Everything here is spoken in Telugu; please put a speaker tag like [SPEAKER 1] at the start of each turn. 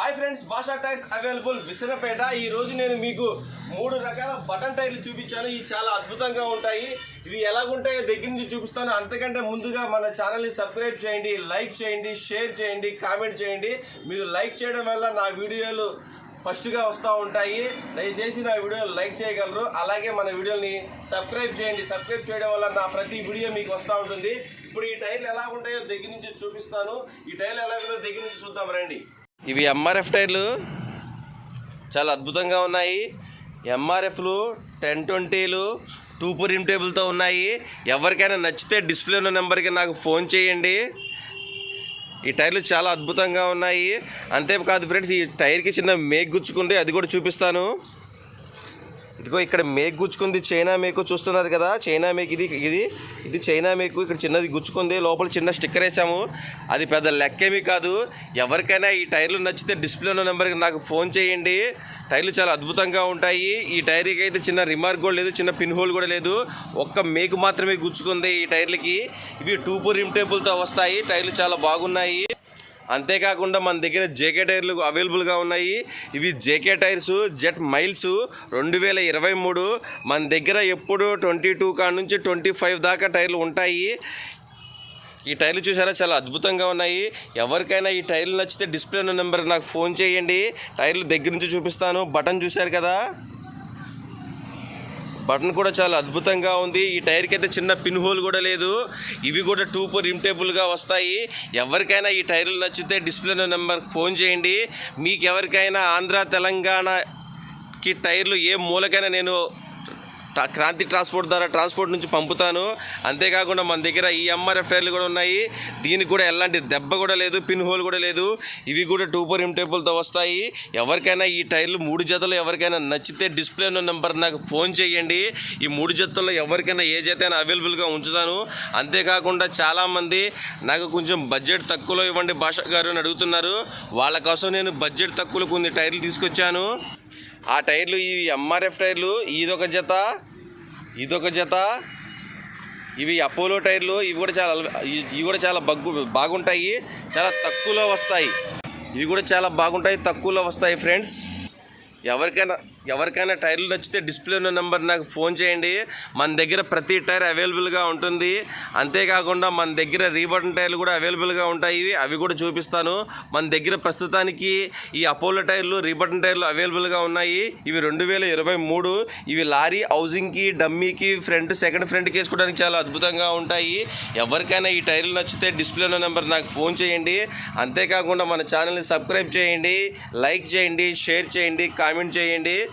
[SPEAKER 1] Hi friends Basha tyres available Visanapeta. ఈ రోజు నేను మీకు మూడు రకాల బటన్ టైర్లు చూపించాను. ఇవి చాలా అద్భుతంగా ఉంటాయి. ఇవి ఎలాగుంటాయో దగ్గర నుంచి చూపిస్తాను. అంతకంటే ముందుగా మన ఛానల్ని సబ్స్క్రైబ్ చేయండి లైక్ చేయండి షేర్ చేయండి కామెంట్ చేయండి. మీరు లైక్ చేయడం వల్ల నా వీడియోలు ఫస్ట్గా వస్తూ ఉంటాయి. దయచేసి నా వీడియోని లైక్ చేయగలరు. అలాగే మన వీడియోని సబ్స్క్రైబ్ చేయండి. సబ్స్క్రైబ్ చేయడం వల్ల నా ప్రతి వీడియో మీకు వస్తూ ఉంటుంది. ఇప్పుడు ఈ టైర్లు ఎలా ఉంటాయో దగ్గర నుంచి చూపిస్తాను. ఈ టైర్లు ఎలా ఉంటాయో దగ్గర నుంచి చూద్దాం రండి. ఇవి ఎంఆర్ఎఫ్ టైర్లు. చాలా అద్భుతంగా ఉన్నాయి. ఎంఆర్ఎఫ్లు టెన్ ట్వంటీలు టూపు రిమ్ టేబుల్తో ఉన్నాయి. ఎవరికైనా నచ్చితే డిస్ప్లే ఉన్న నెంబర్కి నాకు ఫోన్ చేయండి. ఈ టైర్లు చాలా అద్భుతంగా ఉన్నాయి. అంతేకాదు ఫ్రెండ్స్ ఈ టైర్కి చిన్న మేక్ గుచ్చుకుంటే అది కూడా చూపిస్తాను. ఇదిగో ఇక్కడ మేక్ గుచ్చుకుంది చైనా మేకు చూస్తున్నారు కదా చైనా మేక్ ఇది ఇది ఇది చైనా మేకు ఇక్కడ చిన్నది గుచ్చుకుంది లోపల చిన్న స్టిక్కర్ వేసాము. అది పెద్ద లెక్కేమీ కాదు. ఎవరికైనా ఈ టైర్లు నచ్చితే డిస్ప్లే ఉన్న నెంబర్కి నాకు ఫోన్ చేయండి. టైర్లు చాలా అద్భుతంగా ఉంటాయి. ఈ టైర్కి అయితే చిన్న రిమార్క్ కూడా లేదు చిన్న పిన్ హోల్ కూడా లేదు. ఒక్క మేకు మాత్రమే గుచ్చుకుంది ఈ టైర్లకి. ఇవి టూ ఫోర్ రిమ్ టేబుల్తో వస్తాయి. టైర్లు చాలా బాగున్నాయి. అంతేకాకుండా మన దగ్గర జేకే టైర్లు అవైలబుల్గా ఉన్నాయి. ఇవి జేకే టైర్స్ జెట్ మైల్స్ రెండు వేల ఇరవై మూడు. మన దగ్గర ఎప్పుడు ట్వంటీ టూ కాడ నుంచి ట్వంటీ ఫైవ్ దాకా టైర్లు ఉంటాయి. ఈ టైర్లు చూసారా? చాలా అద్భుతంగా ఉన్నాయి. ఎవరికైనా ఈ టైర్లు నచ్చితే డిస్ప్లే ఉన్న నెంబర్ నాకు ఫోన్ చేయండి. టైర్లు దగ్గర నుంచి చూపిస్తాను. బటన్ చూశారు కదా? బటన్ కూడా చాలా అద్భుతంగా ఉంది. ఈ టైర్కి అయితే చిన్న పిన్ హోల్ కూడా లేదు. ఇవి కూడా టూ ఫోర్ రిమ్టేబుల్గా వస్తాయి. ఎవరికైనా ఈ టైర్లు నచ్చితే డిస్ప్లే నెంబర్ ఫోన్ చేయండి. మీకు ఎవరికైనా ఆంధ్ర తెలంగాణకి టైర్లు ఏ మూలకైనా నేను క్రాంతి ట్రాన్స్పోర్ట్ ద్వారా ట్రాన్స్పోర్ట్ నుంచి పంపుతాను. అంతేకాకుండా మన దగ్గర ఈ ఎంఆర్ఎఫ్ టైర్లు కూడా ఉన్నాయి. దీనికి కూడా ఎలాంటి దెబ్బ కూడా లేదు పిన్ హోల్ కూడా లేదు. ఇవి కూడా టూ ఫోర్ టేబుల్తో వస్తాయి. ఎవరికైనా ఈ టైర్లు మూడు జతలు ఎవరికైనా నచ్చితే డిస్ప్లే ఉన్న నెంబర్ నాకు ఫోన్ చేయండి. ఈ మూడు జతల్లో ఎవరికైనా ఏ జత అయినా అవైలబుల్గా ఉంచుతాను. అంతేకాకుండా చాలామంది నాకు కొంచెం బడ్జెట్ తక్కువలో ఇవ్వండి భాష గారు అని అడుగుతున్నారు. వాళ్ళ కోసం నేను బడ్జెట్ తక్కువలో కొన్ని టైర్లు తీసుకొచ్చాను. ఆ టైర్లు ఈ ఎంఆర్ఎఫ్ టైర్లు ఇదొక జత. ఇదొక జత. ఇవి అపోలో టైర్లు ఇవి కూడా చాలా ఇవి కూడా చాలా బగ్గు బాగుంటాయి. చాలా తక్కువలో వస్తాయి. ఇవి కూడా చాలా బాగుంటాయి తక్కువలో వస్తాయి ఫ్రెండ్స్. ఎవరికైనా ఎవరికైనా టైర్లు నచ్చితే డిస్ప్లే ఉన్న నెంబర్ నాకు ఫోన్ చేయండి. మన దగ్గర ప్రతి టైర్ అవైలబుల్గా ఉంటుంది. అంతేకాకుండా మన దగ్గర రీబటన్ టైర్లు కూడా అవైలబుల్గా ఉంటాయి. అవి కూడా చూపిస్తాను. మన దగ్గర ప్రస్తుతానికి ఈ అపోలో టైర్లు రీబటన్ టైర్లు అవైలబుల్గా ఉన్నాయి. ఇవి రెండు వేల ఇరవై మూడు. ఇవి లారీ హౌసింగ్కి డమ్మీకి ఫ్రంట్ సెకండ్ ఫ్రంట్కి వేసుకోవడానికి చాలా అద్భుతంగా ఉంటాయి. ఎవరికైనా ఈ టైర్లు నచ్చితే డిస్ప్లే ఉన్న నెంబర్ నాకు ఫోన్ చేయండి. అంతేకాకుండా మన ఛానల్ని సబ్స్క్రైబ్ చేయండి. లైక్ చేయండి షేర్ చేయండి కామెంట్ చేయండి.